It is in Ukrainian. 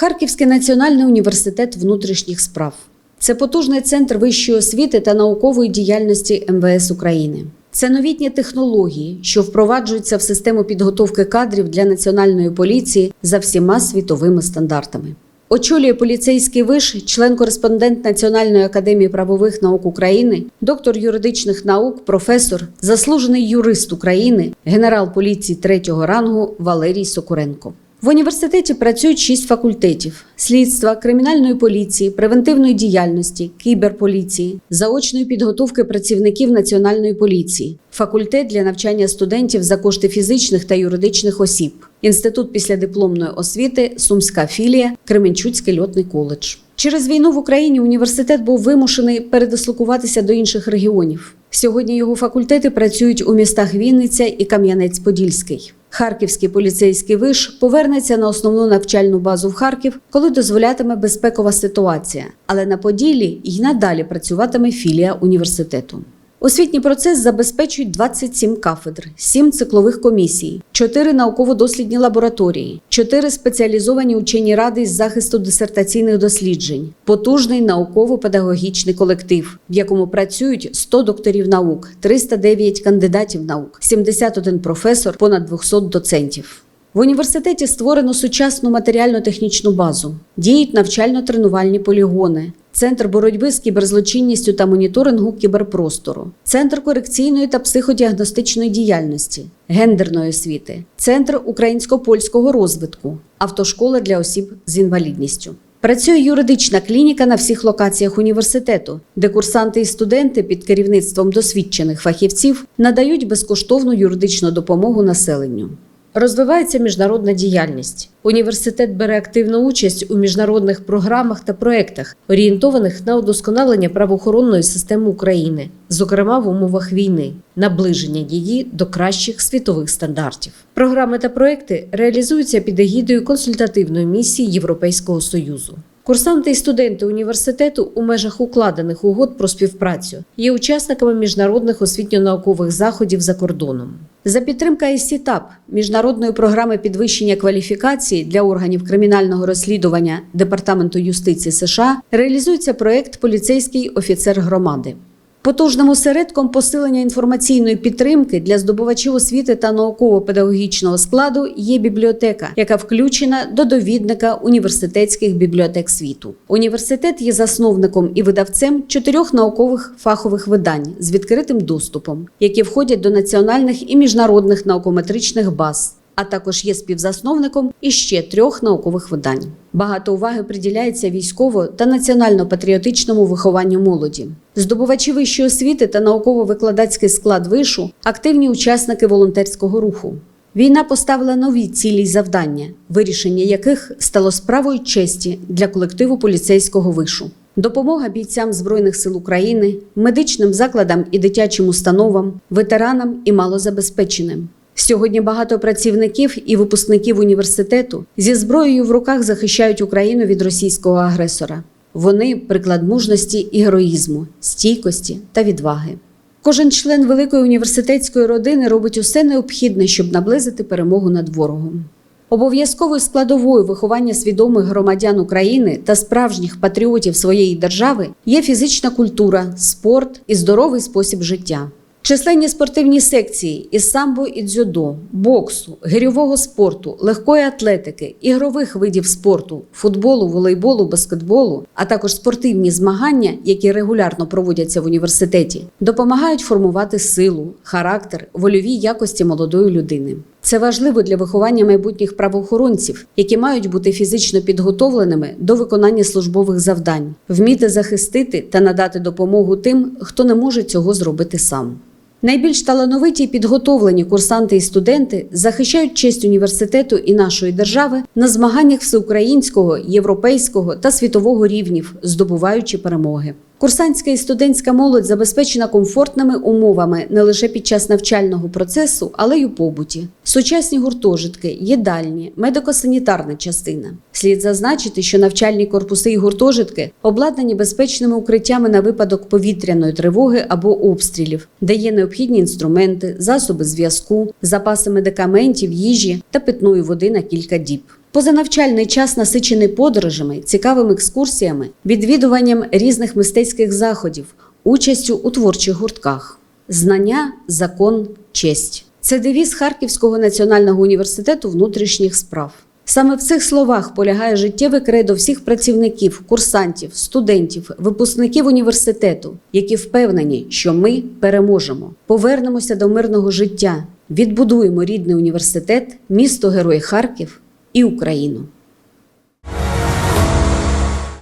Харківський національний університет внутрішніх справ. Це потужний центр вищої освіти та наукової діяльності МВС України. Це новітні технології, що впроваджуються в систему підготовки кадрів для національної поліції за всіма світовими стандартами. Очолює поліцейський виш, член-кореспондент Національної академії правових наук України, доктор юридичних наук, професор, заслужений юрист України, генерал поліції третього рангу Валерій Сокуренко. В університеті працюють шість факультетів: слідства, кримінальної поліції, превентивної діяльності, кіберполіції, заочної підготовки працівників національної поліції, факультет для навчання студентів за кошти фізичних та юридичних осіб, інститут післядипломної освіти, Сумська філія, Кременчуцький льотний коледж. Через війну в Україні університет був вимушений передислокуватися до інших регіонів. Сьогодні його факультети працюють у містах Вінниця і Кам'янець-Подільський. Харківський поліцейський виш повернеться на основну навчальну базу в Харків, коли дозволятиме безпекова ситуація. Але на Поділлі й надалі працюватиме філія університету. Освітній процес забезпечують 27 кафедр, 7 циклових комісій, 4 науково-дослідні лабораторії, 4 спеціалізовані учені ради з захисту дисертаційних досліджень, потужний науково-педагогічний колектив, в якому працюють 100 докторів наук, 309 кандидатів наук, 71 професор, понад 200 доцентів. В університеті створено сучасну матеріально-технічну базу, діють навчально-тренувальні полігони, центр боротьби з кіберзлочинністю та моніторингу кіберпростору, центр корекційної та психодіагностичної діяльності, гендерної освіти, центр українсько-польського розвитку, автошкола для осіб з інвалідністю. Працює юридична клініка на всіх локаціях університету, де курсанти і студенти під керівництвом досвідчених фахівців надають безкоштовну юридичну допомогу населенню. Розвивається міжнародна діяльність. Університет бере активну участь у міжнародних програмах та проєктах, орієнтованих на удосконалення правоохоронної системи України, зокрема в умовах війни, наближення її до кращих світових стандартів. Програми та проекти реалізуються під егідою консультативної місії Європейського союзу. Курсанти і студенти університету у межах укладених угод про співпрацю є учасниками міжнародних освітньо-наукових заходів за кордоном. За підтримка ІСІТАП міжнародної програми підвищення кваліфікації для органів кримінального розслідування Департаменту юстиції США реалізується проект Поліцейський офіцер громади. Потужним осередком посилення інформаційної підтримки для здобувачів освіти та науково-педагогічного складу є бібліотека, яка включена до довідника університетських бібліотек світу. Університет є засновником і видавцем чотирьох наукових фахових видань з відкритим доступом, які входять до національних і міжнародних наукометричних баз а також є співзасновником іще трьох наукових видань. Багато уваги приділяється військово та національно-патріотичному вихованню молоді. Здобувачі вищої освіти та науково-викладацький склад вишу активні учасники волонтерського руху. Війна поставила нові цілі й завдання, вирішення яких стало справою честі для колективу поліцейського вишу. Допомога бійцям Збройних сил України, медичним закладам і дитячим установам, ветеранам і малозабезпеченим. Сьогодні багато працівників і випускників університету зі зброєю в руках захищають Україну від російського агресора. Вони приклад мужності і героїзму, стійкості та відваги. Кожен член великої університетської родини робить усе необхідне, щоб наблизити перемогу над ворогом. Обов'язковою складовою виховання свідомих громадян України та справжніх патріотів своєї держави є фізична культура, спорт і здоровий спосіб життя. Численні спортивні секції із самбо і дзюдо, боксу, гирьового спорту, легкої атлетики, ігрових видів спорту, футболу, волейболу, баскетболу, а також спортивні змагання, які регулярно проводяться в університеті, допомагають формувати силу, характер, вольові якості молодої людини. Це важливо для виховання майбутніх правоохоронців, які мають бути фізично підготовленими до виконання службових завдань, вміти захистити та надати допомогу тим, хто не може цього зробити сам. Найбільш талановиті і підготовлені курсанти і студенти захищають честь університету і нашої держави на змаганнях всеукраїнського, європейського та світового рівнів, здобуваючи перемоги. Курсантська і студентська молодь забезпечена комфортними умовами не лише під час навчального процесу, але й у побуті. Сучасні гуртожитки, їдальні, медико-санітарна частина. Слід зазначити, що навчальні корпуси і гуртожитки обладнані безпечними укриттями на випадок повітряної тривоги або обстрілів, де є необхідні інструменти, засоби зв'язку, запаси медикаментів, їжі та питної води на кілька діб. Позанавчальний час насичений подорожами, цікавими екскурсіями, відвідуванням різних мистецьких заходів, участю у творчих гуртках. Знання, закон, честь. Це девіз Харківського національного університету внутрішніх справ. Саме в цих словах полягає життєве кредо всіх працівників, курсантів, студентів, випускників університету, які впевнені, що ми переможемо, повернемося до мирного життя, відбудуємо рідний університет, місто Герой Харків і Україну.